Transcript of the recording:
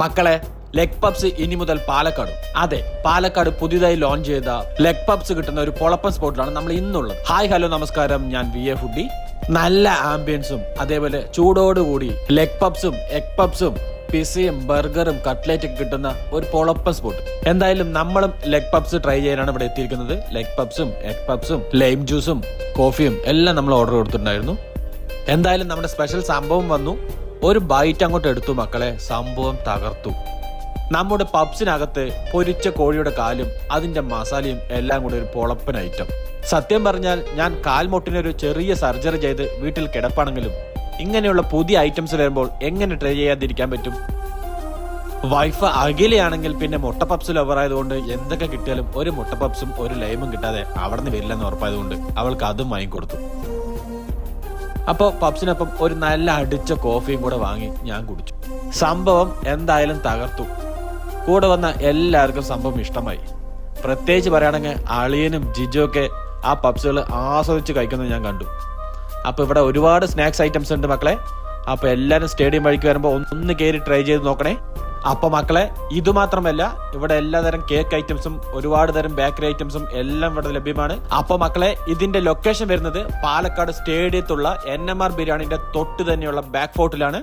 മക്കളെ leg puffs ഇനി മുതൽ പാലക്കാട്. അതെ പാലക്കാട് പുതിയതായി ലോഞ്ച് ചെയ്ത ലെഗ് പബ്സ് കിട്ടുന്ന ഒരു പൊളപ്പൻ സ്പോട്ടിലാണ് നമ്മൾ ഇന്നുള്ളത്. ഹായ് ഹലോ നമസ്കാരം. ഞാൻ വി എ ഫുഡി നല്ല ആംബിയൻസും അതേപോലെ ചൂടോടുകൂടി ലെഗ് പബ്സും എഗ് പബ്സും പിസയും ബർഗറും കട്ട്ലേറ്റും കിട്ടുന്ന ഒരു പൊളപ്പൻ സ്പോട്ട് എന്തായാലും നമ്മളും ലെഗ് പബ്സ് ട്രൈ ചെയ്യാനാണ് ഇവിടെ എത്തിയിരിക്കുന്നത്. ലെഗ് പബ്സും എഗ് പബ്സും ലൈം ജ്യൂസും കോഫിയും എല്ലാം നമ്മൾ ഓർഡർ കൊടുത്തിട്ടുണ്ടായിരുന്നു. എന്തായാലും നമ്മുടെ സ്പെഷ്യൽ സംഭവം വന്നു. ഒരു ബൈറ്റ് അങ്ങോട്ട് എടുത്തു മക്കളെ. സംഭവം തകർത്തു. നമ്മുടെ പബ്സിനകത്ത് പൊരിച്ച കോഴിയുടെ കാലും അതിന്റെ മസാലയും എല്ലാം കൂടി ഒരു പൊളപ്പൻ ഐറ്റം സത്യം പറഞ്ഞാൽ ഞാൻ കാൽമുട്ടിനൊരു ചെറിയ സർജറി ചെയ്ത് വീട്ടിൽ കിടപ്പാണെങ്കിലും ഇങ്ങനെയുള്ള പുതിയ ഐറ്റംസ് വരുമ്പോൾ എങ്ങനെ ട്രൈ ചെയ്യാതിരിക്കാൻ പറ്റും? വൈഫ് അഖിലയാണെങ്കിൽ പിന്നെ മുട്ട പപ്സ് ലവർ ആയതുകൊണ്ട് എന്തൊക്കെ കിട്ടിയാലും ഒരു മുട്ട പപ്സും ഒരു ലൈമും കിട്ടാതെ അവിടെ നിന്ന് വരില്ലെന്ന് ഉറപ്പായതുകൊണ്ട് അവൾക്ക് അതും വാങ്ങിക്കൊടുത്തു. അപ്പോൾ പബ്സിനൊപ്പം ഒരു നല്ല അടിച്ച കോഫിയും കൂടെ വാങ്ങി ഞാൻ കുടിച്ചു. സംഭവം എന്തായാലും തകർത്തു. കൂടെ വന്ന എല്ലാവർക്കും സംഭവം ഇഷ്ടമായി. പ്രത്യേകിച്ച് പറയുകയാണെങ്കിൽ അളിയനും ജിജു ഒക്കെ ആ പബ്സുകൾ ആസ്വദിച്ച് കഴിക്കുന്നത് ഞാൻ കണ്ടു. അപ്പോൾ ഇവിടെ ഒരുപാട് സ്നാക്സ് ഐറ്റംസ് ഉണ്ട് മക്കളെ. അപ്പോൾ എല്ലാവരും സ്റ്റേഡിയം വഴിക്ക് വരുമ്പോൾ ഒന്ന് കയറി ട്രൈ ചെയ്ത് നോക്കണേ. അപ്പൊ മക്കളെ ഇത് മാത്രമല്ല ഇവിടെ എല്ലാതരം കേക്ക് ഐറ്റംസും ഒരുപാട് തരം ബേക്കറി ഐറ്റംസും എല്ലാം ഇവിടെ ലഭ്യമാണ്. അപ്പൊ മക്കളെ ഇതിന്റെ ലൊക്കേഷൻ വരുന്നത് പാലക്കാട് സ്റ്റേഡിയത്തുള്ള എൻ എം ആർ ബിരിയാണിന്റെ തൊട്ട് തന്നെയുള്ള ബാക്ക് ഫോർട്ടിലാണ്